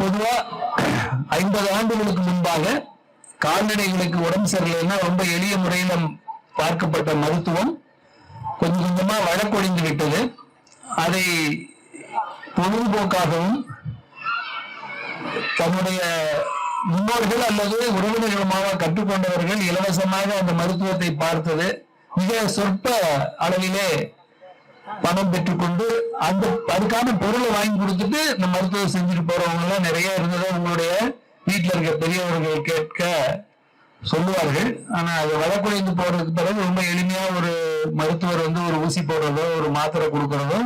பொதுவா ஐம்பது ஆண்டுகளுக்கு முன்பாக கால்நடைகளுக்கு உடம்பு சரியில்லைன்னா ரொம்ப எளிய முறையில பார்க்கப்பட்ட மருத்துவம் கொஞ்சம் கொஞ்சமா வழக்கொழிந்து விட்டது. அதை பொழுதுபோக்காகவும் தன்னுடைய முன்னோர்கள் அல்லது உறவினர்களுமாக கற்றுக்கொண்டவர்கள் இலவசமாக அந்த மருத்துவத்தை பார்த்தது. மிக சொற்ப அளவிலே பணம் பெற்றுக்கொண்டு அந்த அதுக்கான பொருளை வாங்கி கொடுத்துட்டு இந்த மருத்துவம் செஞ்சுட்டு போறவங்க எல்லாம் நிறைய இருந்ததை உங்களுடைய வீட்டில் இருக்க பெரியவர்கள் கேட்க சொல்லுவார்கள். ஆனா அது வழக்குறைந்து போறதுக்கு பிறகு ரொம்ப எளிமையா ஒரு மருத்துவர் வந்து ஒரு ஊசி போடுறதோ ஒரு மாத்திரை கொடுக்கறதோ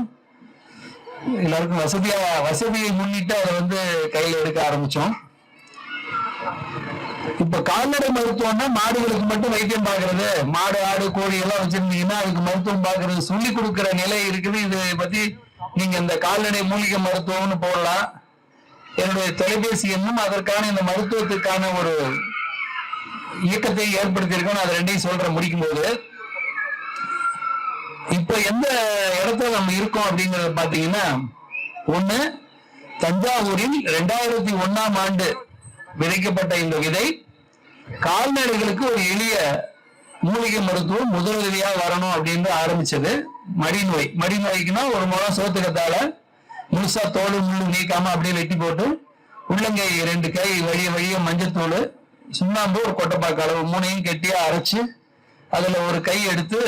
எல்லாருக்கும் வசதியா வசதியை முன்னிட்டு அதை வந்து கையில் எடுக்க ஆரம்பிச்சோம். இப்ப கால்நடை மருத்துவம்னா மாடுகளுக்கு மட்டும் வைத்தியம் பாக்குறது மாடு ஆடு கோழி எல்லாம் வச்சிருந்தீங்கன்னா அதுக்கு மருத்துவம் பாக்குறது சொல்லி கொடுக்கிற நிலை இருக்குது. இதை பத்தி நீங்க இந்த கால்நடை மூலிகை மருத்துவம்னு போடலாம். என்னுடைய தொலைபேசி எண்ணும் அதற்கான இந்த மருத்துவத்துக்கான ஒரு இயக்கத்தை ஏற்படுத்தியிருக்கோம் அதை அது ரெண்டையும் சொல்ற முடிக்கும் போது இப்ப எந்த இடத்துல நம்ம இருக்கோம் அப்படிங்கறத பாத்தீங்கன்னா ஒண்ணு தஞ்சாவூரில் ரெண்டாயிரத்தி ஒன்னாம் ஆண்டு விதைக்கப்பட்ட இந்த விதை கால்நடைகளுக்கு ஒரு எளிய மூலிகை மருத்துவம் முதலுதவியா வரணும் அப்படின்னு ஆரம்பிச்சது. மடிநோய். மடிநோய்க்குன்னா ஒரு முகம் சோத்துக்கத்தால முழுசா தோல் முள்ளு நீக்காம அப்படியே வெட்டி போட்டு உள்ளங்கை ரெண்டு கை வழிய வழிய மஞ்சத்தூள் சுண்ணாம்பு ஒரு கொட்டைப்பாக்கு அளவு மூணையும் கெட்டியா அரைச்சு அதுல ஒரு கை எடுத்து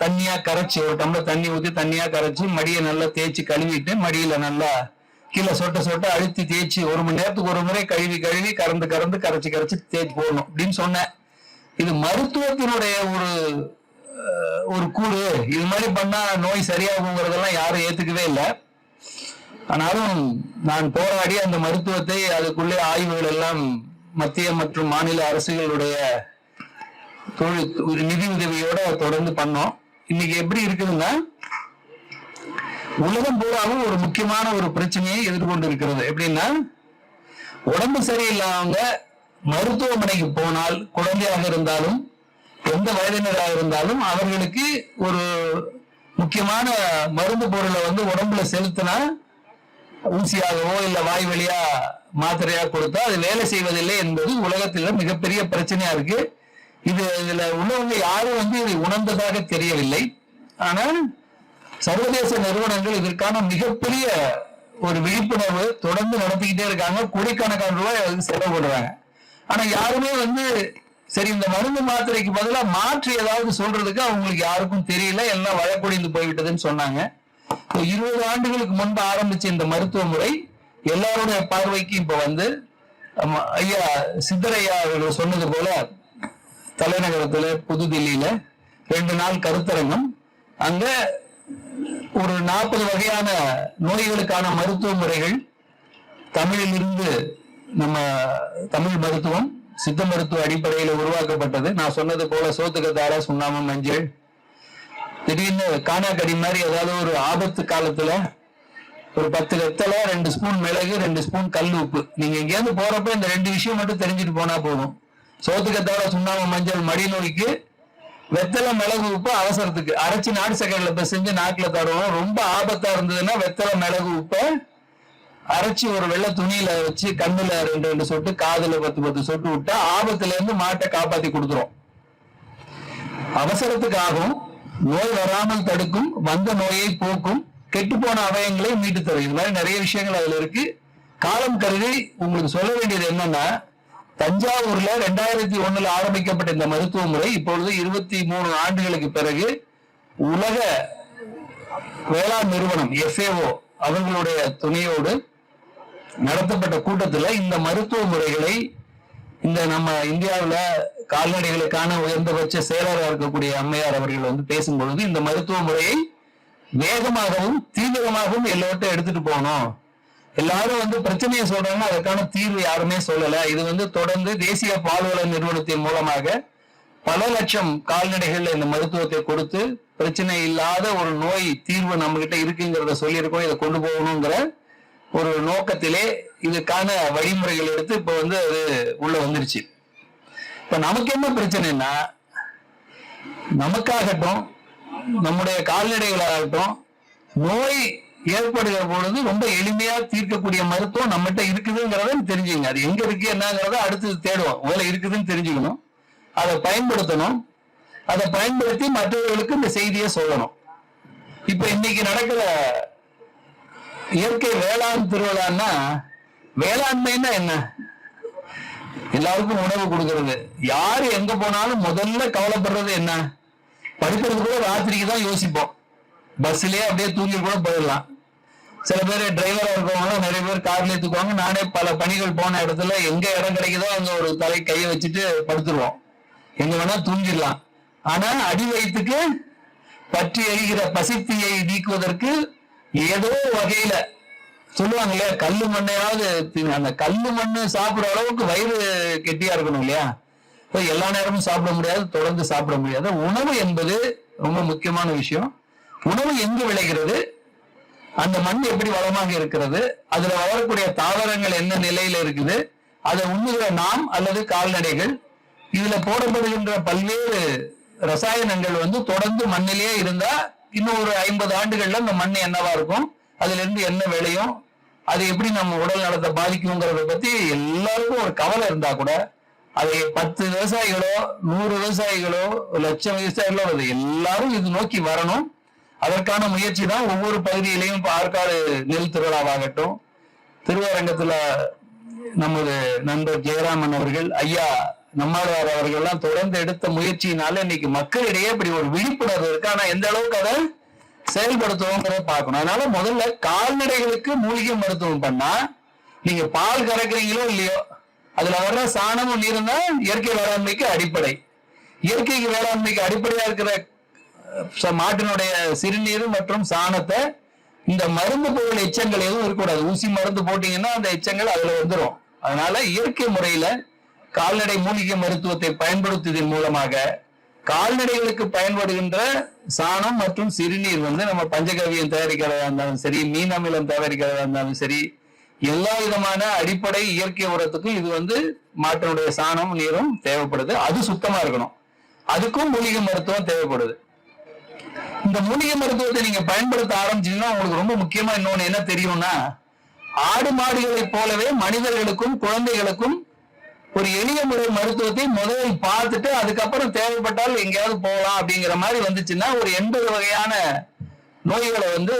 தண்ணியா கரைச்சி ஒரு டம்ளர் தண்ணி ஊத்தி தண்ணியா கரைச்சி மடியை நல்லா தேய்ச்சி கழுவிட்டு மடியில நல்லா கீழே சொட்ட சொட்ட அழுத்தி தேய்ச்சி ஒரு மணி நேரத்துக்கு ஒரு முறை கழுவி கழுவி கறந்து கறந்து கரைச்சி கரைச்சி தேய்ச்சி போடணும் அப்படின்னு சொன்னேன். இது மருத்துவத்தினுடைய ஒரு ஒரு கூடு. இது மாதிரி பண்ணா நோய் சரியாகுங்கிறதெல்லாம் யாரும் ஏத்துக்கவே இல்லை. ஆனாலும் நான் போராடி அந்த மருத்துவத்தை அதுக்குள்ளே ஆய்வுகள் எல்லாம் மத்திய மற்றும் மாநில அரசுகளுடைய தொழில் ஒரு நிதி உதவியோட தொடர்ந்து பண்ணோம். இன்னைக்கு எப்படி இருக்குதுன்னா உலகம் பூராவும் ஒரு முக்கியமான ஒரு பிரச்சனையை எதிர்கொண்டு இருக்கிறது எப்படின்னா உடம்பு சரியில்லாதவங்க மருத்துவமனைக்கு போனால் குழந்தையாக இருந்தாலும் எந்த வயதினராக இருந்தாலும் அவர்களுக்கு ஒரு முக்கியமான மருந்து பொருளை வந்து உடம்புல செலுத்தினா ஊசியாகவோ இல்ல வாய் வழியா மாத்திரையா கொடுத்தா அது வேலை செய்வதில்லை என்பது உலகத்துல மிகப்பெரிய பிரச்சனையா இருக்கு. இது இதுல உள்ளவங்க யாரும் வந்து இதை உணர்ந்ததாக தெரியவில்லை. ஆனால் சர்வதேச நிறுவனங்கள் இதற்கான மிகப்பெரிய ஒரு விழிப்புணர்வு தொடர்ந்து நடத்திக்கிட்டே இருக்காங்க. கோடிக்கணக்கான ரூபாய் அதுக்கு செலவு ஆனா யாருமே வந்து சரி இந்த மருந்து மாத்திரைக்கு பதிலா மாற்றி ஏதாவது சொல்றதுக்கு அவங்களுக்கு யாருக்கும் தெரியல. எல்லாம் வழக்கொழிந்து போய்விட்டதுன்னு சொன்னாங்க. இருபது ஆண்டுகளுக்கு முன்பு ஆரம்பிச்ச இந்த மருத்துவ முறை எல்லாருடைய பார்வைக்கும் இப்ப வந்து ஐயா சித்தரையா அவர்கள் சொன்னது போல தலைநகரத்துல புதுதில்லியில ரெண்டு நாள் கருத்தரங்கம். அங்க ஒரு நாற்பது வகையான நோய்களுக்கான மருத்துவ முறைகள். தமிழில் இருந்து நம்ம தமிழ் மருத்துவம் சித்த மருத்துவ அடிப்படையில் உருவாக்கப்பட்டது. நான் சொன்னது போல சோத்துக்கத்தார சுண்ணாம்பு மஞ்சள். திடீர்னு காணாக்கடி மாதிரி ஏதாவது ஒரு ஆபத்து காலத்துல ஒரு பத்து வெத்தலை ரெண்டு ஸ்பூன் மிளகு ரெண்டு ஸ்பூன் கல் உப்பு. நீங்க எங்கேயாவது போறப்ப இந்த ரெண்டு விஷயம் மட்டும் தெரிஞ்சுட்டு போனா போதும். சோத்துக்கத்தார சுண்ணாம்பு மஞ்சள் மடி நோய்க்கு வெத்தலை மிளகு உப்பு அவசரத்துக்கு. அரைச்சி நாடு சக்கரையில பிசைஞ்சு நாக்குல தருவோம் ரொம்ப ஆபத்தா இருந்ததுன்னா வெத்தலை மிளகு உப்பை அரைச்சி ஒரு வெள்ளை துணியில வச்சு கண்ணுல ரெண்டு ரெண்டு சொட்டு காதுல பத்து பத்து சொட்டு விட்டா ஆபத்துல இருந்து மாட்டை காப்பாத்தி கொடுத்துரும். அவசரத்துக்கு ஆகும் நோய் வராமல் தடுக்கும் வந்த நோயை போக்கும் கெட்டுப்போன அவயங்களை மீட்டு தரும். இது மாதிரி நிறைய விஷயங்கள் அதுல இருக்கு. காலம் கருதி உங்களுக்கு சொல்ல வேண்டியது என்னன்னா தஞ்சாவூர்ல ரெண்டாயிரத்தி ஒண்ணுல ஆரம்பிக்கப்பட்ட இந்த மருத்துவ முறை இப்பொழுது இருபத்தி மூணு ஆண்டுகளுக்கு பிறகு உலக வேளாண் நிறுவனம் எஃப்ஏஓ அவர்களுடைய துணையோடு நடத்தப்பட்ட கூட்டத்துல இந்த மருத்துவ முறைகளை இந்த நம்ம இந்தியாவில் கால்நடைகளுக்கான உயர்ந்தபட்ச செயலராக இருக்கக்கூடிய அம்மையார் அவர்கள் வந்து பேசும்பொழுது இந்த மருத்துவ முறையை வேகமாகவும் தீவிரமாகவும் எல்லோர்ட்டும் எடுத்துட்டு போகணும். எல்லாரும் வந்து பிரச்சனையை சொல்றாங்க அதற்கான தீர்வு யாருமே சொல்லல. இது வந்து தொடர்ந்து தேசிய பால்வள நிறுவனத்தின் மூலமாக பல லட்சம் கால்நடைகள் இந்த மருத்துவத்தை கொடுத்து பிரச்சனை இல்லாத ஒரு நோய் தீர்வு நம்ம கிட்ட இருக்குங்கிறத சொல்லியிருக்கோம். இதை கொண்டு போகணுங்கிற ஒரு நோக்கத்திலே இதுக்கான வழிமுறைகள் எடுத்து இப்ப வந்து அது உள்ள வந்துருச்சு. இப்ப நமக்கு என்ன பிரச்சனைன்னா நமக்காகட்டும் நம்முடைய கால்நடைகளாகட்டும் நோய் ஏற்படுகிற பொழுது ரொம்ப எளிமையா தீர்க்கக்கூடிய மருத்துவம் நம்மகிட்ட இருக்குதுங்கிறத தெரிஞ்சுங்க அது எங்க இருக்கு என்னங்கிறத அடுத்து தேடுவோம். வேலை இருக்குதுன்னு தெரிஞ்சுக்கணும். அதை பயன்படுத்தணும். அதை பயன்படுத்தி மற்றவர்களுக்கு இந்த செய்தியை சொல்லணும். இப்ப இன்னைக்கு நடக்கிற இயற்கை வேளாண் திருவிழான்னா வேளாண்மைன்னா என்ன? எல்லாருக்கும் உணவு கொடுக்கறது. யாரு எங்க போனாலும் முதல்ல கவலைப்படுறது என்ன? படிக்கிறது கூட ராத்திரிக்கு தான் யோசிப்போம். பஸ்லயே அப்படியே தூங்கி கூட போயிடலாம். சில பேர் டிரைவரா இருக்கவங்களும் நிறைய பேர் கார்ல ஏத்துக்குவாங்க நானே பல பணிகள் போன இடத்துல எங்க இடம் கிடைக்குதோ அங்க ஒரு தலை கையை வச்சுட்டு படுத்துருவோம். எங்க வேணா தூங்கிடலாம். ஆனா அடி வயிற்றுக்கு பற்றி எரிகிற பசித்தியை நீக்குவதற்கு ஏதோ வகையில சொல்லுவாங்க இல்லையா கல்லு மண்ணையாவது அந்த கல்லு மண்ணு சாப்பிடுற அளவுக்கு வயிறு கெட்டியா இருக்கணும் இல்லையா? எல்லா நேரமும் சாப்பிட முடியாது தொடர்ந்து சாப்பிட முடியாது. உணவு என்பது ரொம்ப முக்கியமான விஷயம். உணவு எங்கு விளைகிறது? அந்த மண் எப்படி வளமாக இருக்கிறது? அதுல வளரக்கூடிய தாவரங்கள் என்ன நிலையில இருக்குது? அதை உண்ணுகிற நாம் அல்லது கால்நடைகள்? இதுல போடப்படுகின்ற பல்வேறு ரசாயனங்கள் வந்து தொடர்ந்து மண்ணிலேயே இருந்தா இன்னும் ஒரு ஐம்பது ஆண்டுகள்ல அந்த மண் என்னவா இருக்கும்? அதுல இருந்து என்ன விளையும்? அது எப்படி நம்ம உடல் நலத்தை பாதிக்குங்கிறத பத்தி எல்லாருக்கும் ஒரு கவலை இருந்தா கூட அதை பத்து விவசாயிகளோ நூறு விவசாயிகளோ ஒரு லட்சம் விவசாயிகளோ அது எல்லாரும் இது நோக்கி வரணும். அதற்கான முயற்சி தான் ஒவ்வொரு பகுதியிலையும் இப்ப ஆற்காடு நெல் திருவிழாவாகட்டும் திருவரங்கத்துல நமது நண்பர் ஜெயராமன் அவர்கள் ஐயா நம்மாழ்வார் அவர்கள் எல்லாம் தொடர்ந்து எடுத்த முயற்சியினால இன்னைக்கு மக்களிடையே இப்படி ஒரு விழிப்புணர்வு இருக்கு. ஆனா எந்த அளவுக்கு அதை செயல்படுத்துவோங்கிறத பார்க்கணும். அதனால முதல்ல கால்நடைகளுக்கு மூலிகை மருத்துவம் பண்ணா நீங்க பால் கறக்குறீங்களோ இல்லையோ அதுல வர்ற சாணமும் நீரும் தான் இயற்கை வேளாண்மைக்கு அடிப்படை. இயற்கைக்கு வேளாண்மைக்கு அடிப்படையா இருக்கிற மாட்டினுடைய சிறுநீர் மற்றும் சாணத்தை இந்த மருந்து பொருள் எச்சங்கள் எதுவும் இருக்கக்கூடாது. ஊசி மருந்து போட்டீங்கன்னா அந்த எச்சங்கள் அதுல வந்துடும் அதனால இயற்கை முறையில கால்நடை மூலிகை மருத்துவத்தை பயன்படுத்துவதன் மூலமாக கால்நடைகளுக்கு பயன்படுகின்ற சாணம் மற்றும் சிறுநீர் வந்து நம்ம பஞ்சகவியம் தயாரிக்கிறதா இருந்தாலும் சரி மீன் அமிலம் தயாரிக்கிறதா இருந்தாலும் சரி எல்லா விதமான அடிப்படை இயற்கை உரத்துக்கும் இது வந்து மாட்டினுடைய சாணம் நீரும் தேவைப்படுது. அது சுத்தமா இருக்கணும். அதுக்கும் மூலிகை மருத்துவம் தேவைப்படுது. இந்த மூலிகை மருத்துவத்தை நீங்க பயன்படுத்த ஆரம்பிச்சீங்கன்னா உங்களுக்கு ரொம்ப முக்கியமா இன்னொன்னு என்ன தெரியும்னா ஆடு மாடுகளைப் போலவே மனிதர்களுக்கும் குழந்தைகளுக்கும் ஒரு எளிய முறை மருத்துவத்தை முதலில் பார்த்துட்டு அதுக்கப்புறம் தேவைப்பட்டால் எங்கேயாவது போகலாம் அப்படிங்கிற மாதிரி வந்துச்சுன்னா ஒரு எண்பது வகையான நோய்களை வந்து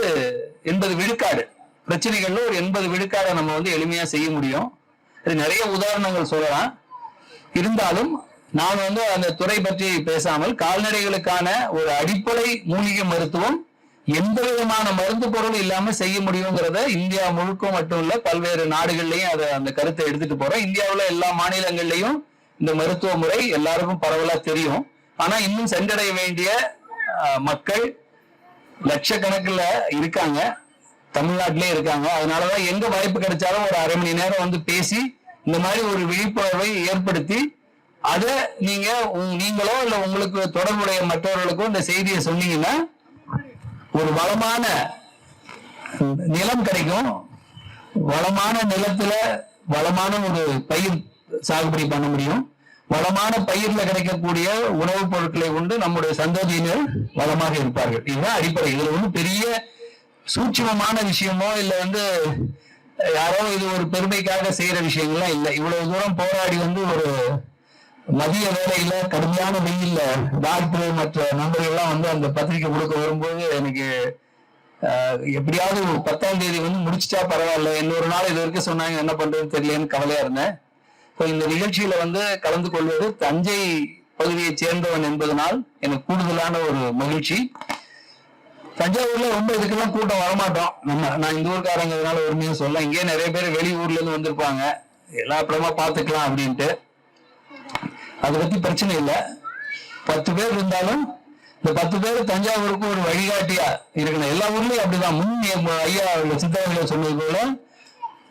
எண்பது விழுக்காடு பிரச்சனைகள்ல ஒரு எண்பது விழுக்காடை நம்ம வந்து எளிமையா செய்ய முடியும். இது நிறைய உதாரணங்கள் சொல்லலாம். இருந்தாலும் நான் வந்து அந்த துறை பற்றி பேசாமல் கால்நடைகளுக்கான ஒரு அடிப்படை மூலிகை மருத்துவம் எந்த விதமான மருந்து பொருள் இல்லாம செய்ய முடியுங்கிறத இந்தியா முழுக்க மட்டும் இல்ல பல்வேறு நாடுகள்லயும் அதை அந்த கருத்தை எடுத்துட்டு போறோம். இந்தியாவில் எல்லா மாநிலங்கள்லயும் இந்த மருத்துவ முறை எல்லாருக்கும் பரவலா தெரியும். ஆனா இன்னும் சென்றடைய வேண்டிய மக்கள் லட்சக்கணக்கில் இருக்காங்க. தமிழ்நாட்டிலே இருக்காங்க. அதனாலதான் எங்க வாய்ப்பு கிடைச்சாலும் ஒரு அரை மணி நேரம் வந்து பேசி இந்த மாதிரி ஒரு விழிப்புணர்வை ஏற்படுத்தி அதை நீங்க நீங்களோ இல்ல உங்களுக்கு தொடர்புடைய மற்றவர்களுக்கோ இந்த செய்தியை சொன்னீங்கன்னா ஒரு வளமான நிலம் கிடைக்கும். வளமான நிலத்துல வளமான ஒரு பயிர் சாகுபடி பண்ண முடியும். வளமான பயிர்ல கிடைக்கக்கூடிய உணவுப் பொருட்களை கொண்டு நம்முடைய சந்ததியினர் வளமாக இருப்பார்கள். இதுதான் அடிப்படை. இதுல ஒன்றும் பெரிய சூட்சமமான விஷயமோ இல்ல வந்து யாரோ இது ஒரு பெருமைக்காக செய்யற விஷயங்கள்லாம் இல்லை. இவ்வளவு தூரம் போராடி வந்து ஒரு மதிய வேலையில கடுமையான வெயில்ல டாக்டர் மற்ற நண்பர்கள்லாம் வந்து அந்த பத்திரிக்கை கொடுக்க வரும்போது எனக்கு எப்படியாவது பத்தாம் தேதி வந்து முடிச்சிட்டா பரவாயில்ல. இன்னொரு நாள் இது வரைக்கும் சொன்னாங்க என்ன பண்றதுன்னு தெரியலன்னு கவலையா இருந்தேன். இப்போ இந்த நிகழ்ச்சியில வந்து கலந்து கொள்வது தஞ்சை பகுதியைச் சேர்ந்தவன் என்பதனால் எனக்கு கூடுதலான ஒரு மகிழ்ச்சி. தஞ்சாவூர்ல ரொம்ப இதுக்கெல்லாம் கூட்டம் வரமாட்டோம். நம்ம நான் இந்த ஊருக்காரங்கிறதுனால உண்மையை சொல்ல இங்கே நிறைய பேர் வெளி இருந்து வந்திருப்பாங்க. எல்லா அப்புறமா பாத்துக்கலாம் அப்படின்ட்டு. அதை பத்தி பிரச்சனை இல்லை. பத்து பேர் இருந்தாலும் இந்த பத்து பேர் தஞ்சாவூருக்கு ஒரு வழிகாட்டியா இருக்கணும். எல்லா ஊர்லயும் அப்படிதான். முன் ஐயா சித்தாவில சொன்னது போல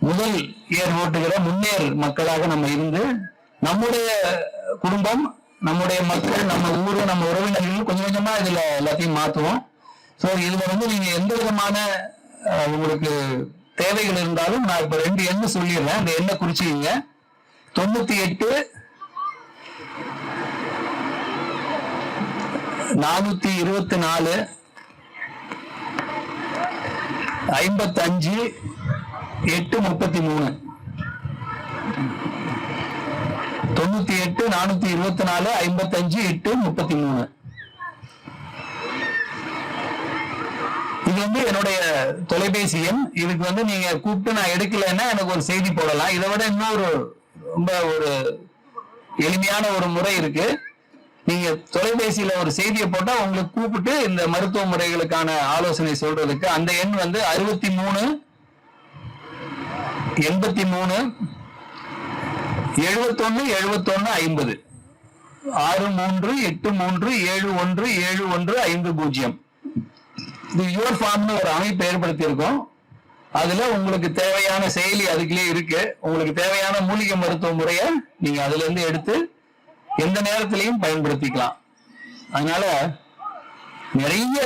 முதல் ஏர் ஓட்டுகிற முன்னேர் மக்களாக நம்ம இருந்து நம்முடைய குடும்பம் நம்முடைய மக்கள் நம்ம ஊரு நம்ம உறவினர்கள் கொஞ்சம் கொஞ்சமா இதுல எல்லாத்தையும் மாத்துவோம். சோ இதுல வந்து நீங்க எந்த விதமான உங்களுக்கு தேவைகள் இருந்தாலும் நான் இப்ப ரெண்டு எண்ணு சொல்லிடுறேன். அந்த எண்ணை குறிச்சிங்க தொண்ணூத்தி எட்டு நானூத்தி இருபத்தி நாலு ஐம்பத்தஞ்சு எட்டு முப்பத்தி மூணு. தொண்ணூத்தி எட்டு நானூத்தி இருபத்தி நாலு ஐம்பத்தஞ்சு எட்டு முப்பத்தி மூணு. இது வந்து என்னுடைய தொலைபேசி எண். இதுக்கு வந்து நீங்க கூப்பிட்டு நான் எடுக்கலைன்னா எனக்கு ஒரு செய்தி போடலாம். இதை விட இன்னொரு ரொம்ப ஒரு எளிமையான ஒரு முறை இருக்கு. நீங்க தொலைபேசியில ஒரு செய்தியை போட்டா உங்களுக்கு கூப்பிட்டு இந்த மருத்துவ முறைகளுக்கான ஆலோசனை சொல்றதுக்கு அந்த எண் வந்து அறுபத்தி மூணு எண்பத்தி மூணு எழுபத்தொன்னு எழுபத்தொன்னு ஐம்பது. ஆறு மூன்று எட்டு மூன்று ஏழு ஒன்று ஏழு ஒன்று ஐந்து பூஜ்ஜியம். இது யுவர் ஃபார்ம்னு ஒரு அமைப்பு ஏற்படுத்தி இருக்கோம் அதுல உங்களுக்கு தேவையான செயலி அதுக்குள்ளே இருக்கு. உங்களுக்கு தேவையான மூலிகை மருத்துவ முறையை நீங்க அதுல இருந்து எடுத்து எந்த நேரத்திலையும் பயன்படுத்திக்கலாம். அதனால நிறைய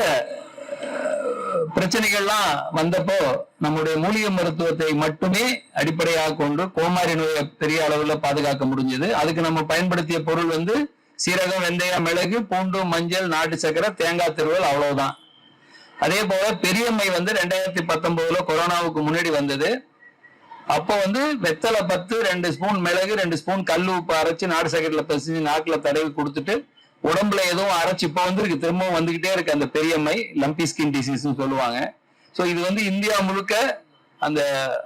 பிரச்சனைகள்லாம் வந்தப்போ நம்முடைய மூலிகை மருத்துவத்தை மட்டுமே அடிப்படையாக கொண்டு கோமாரி நோயை பெரிய அளவுல பாதுகாக்க முடிஞ்சது. அதுக்கு நம்ம பயன்படுத்திய பொருள் வந்து சீரகம் வெந்தயம் மிளகு பூண்டு மஞ்சள் நாட்டு சக்கரை தேங்காய் திருவல் அவ்வளவுதான். அதே போல பெரியம்மை வந்து ரெண்டாயிரத்தி பத்தொன்பதுல கொரோனாவுக்கு முன்னாடி வந்தது. அப்போ வந்து வெத்தலை பத்து ரெண்டு ஸ்பூன் மிளகு ரெண்டு ஸ்பூன் கல் உப்பு அரைச்சு நாடு சக்கரையில பிசைஞ்சு நாக்குல தடவி கொடுத்துட்டு உடம்புல எதுவும் அரைச்சு இப்போ வந்துருக்கு. திரும்பவும் வந்துகிட்டே இருக்கு அந்த பெரியம்மை லம்பி ஸ்கின் டிசீஸ்னு சொல்லுவாங்க. ஸோ இது வந்து இந்தியா முழுக்க அந்த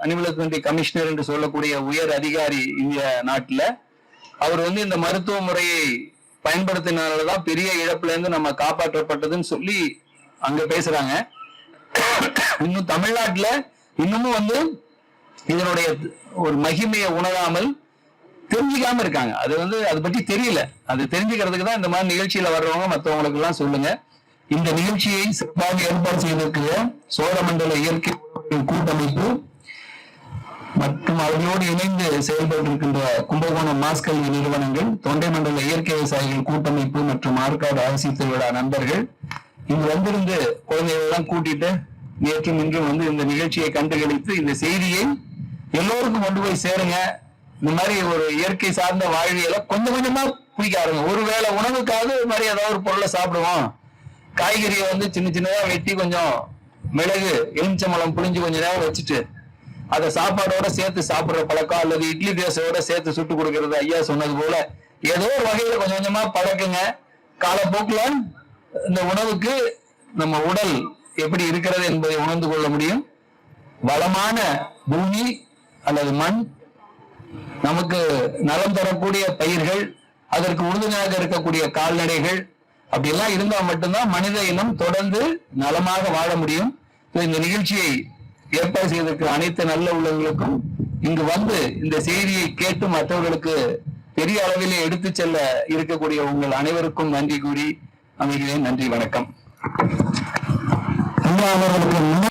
அனிமல் ஹஸ்பண்டரி கமிஷனர் என்று சொல்லக்கூடிய உயர் அதிகாரி இந்திய நாட்டில் அவர் வந்து இந்த மருத்துவ முறையை பயன்படுத்தினாலதான் பெரிய இழப்புல இருந்து நம்ம காப்பாற்றப்பட்டதுன்னு சொல்லி அங்க பேசுறாங்க. இன்னும் தமிழ்நாட்டுல இன்னமும் வந்து இதனுடைய ஒரு மகிமையை உணராமல் தெரிஞ்சுக்காம இருக்காங்க. அது வந்து அதை பற்றி தெரியல. அது தெரிஞ்சுக்கிறதுக்கு தான் இந்த மாதிரி நிகழ்ச்சியில வர்றவங்க மற்றவங்களுக்கு எல்லாம் சொல்லுங்க. இந்த நிகழ்ச்சியை சிறப்பாக ஏற்பாடு செய்திருக்கிற சோழமண்டல இயற்கை கூட்டமைப்பு மற்றும் அவர்களோடு இணைந்து செயல்பட்டிருக்கின்ற கும்பகோணம் மாஸ் நிறுவனங்கள் தொண்டை மண்டல இயற்கை விவசாயிகள் கூட்டமைப்பு மற்றும் ஆற்காடு அரசு திருவிழா நண்பர்கள் இங்கு வந்திருந்து குழந்தைகள் எல்லாம் கூட்டிட்டு நேற்றும் இன்றும் வந்து இந்த நிகழ்ச்சியை கண்டுகளித்து இந்த செய்தியை எல்லோருக்கும் கொண்டு போய் சேருங்க. இந்த மாதிரி ஒரு இயற்கை சார்ந்த வாழ்வியலை கொஞ்சம் கொஞ்சமா பிடிக்க ஆரம்பிங்க. ஒருவேளை உணவுக்காக இது மாதிரி ஏதாவது ஒரு பொருளை சாப்பிடுவோம். காய்கறியை வந்து சின்ன சின்னதா வெட்டி கொஞ்சம் மிளகு எலுமிச்சம்பழம் புளிஞ்சு கொஞ்ச நேரம் வச்சுட்டு அதை சாப்பாடோட சேர்த்து சாப்பிடுற பழக்கம் அல்லது இட்லி தோசையோட சேர்த்து சுட்டு கொடுக்கறது ஐயா சொன்னது போல ஏதோ ஒரு வகையில கொஞ்சம் கொஞ்சமா பழக்குங்க. காலப்போக்கில் இந்த உணவுக்கு நம்ம உடல் எப்படி இருக்கிறது என்பதை உணர்ந்து கொள்ள முடியும். வளமான பூமி அல்லது மண் நமக்கு நலம் தரக்கூடிய பயிர்கள் அதற்கு உறுதுணையாக இருக்கக்கூடிய கால்நடைகள் அப்படியெல்லாம் இருந்தா மட்டும்தான் மனித இனம் தொடர்ந்து நலமாக வாழ முடியும். இந்த நிகழ்ச்சியை ஏற்பாடு செய்திருக்கிற அனைத்து நல்ல உள்ளவங்களுக்கும் இங்கு வந்து இந்த செய்தியை கேட்டு மற்றவர்களுக்கு பெரிய அளவிலே எடுத்து செல்ல இருக்கக்கூடிய உங்கள் அனைவருக்கும் நன்றி கூறி அமைகிறேன். நன்றி வணக்கம். அவர்களுக்கு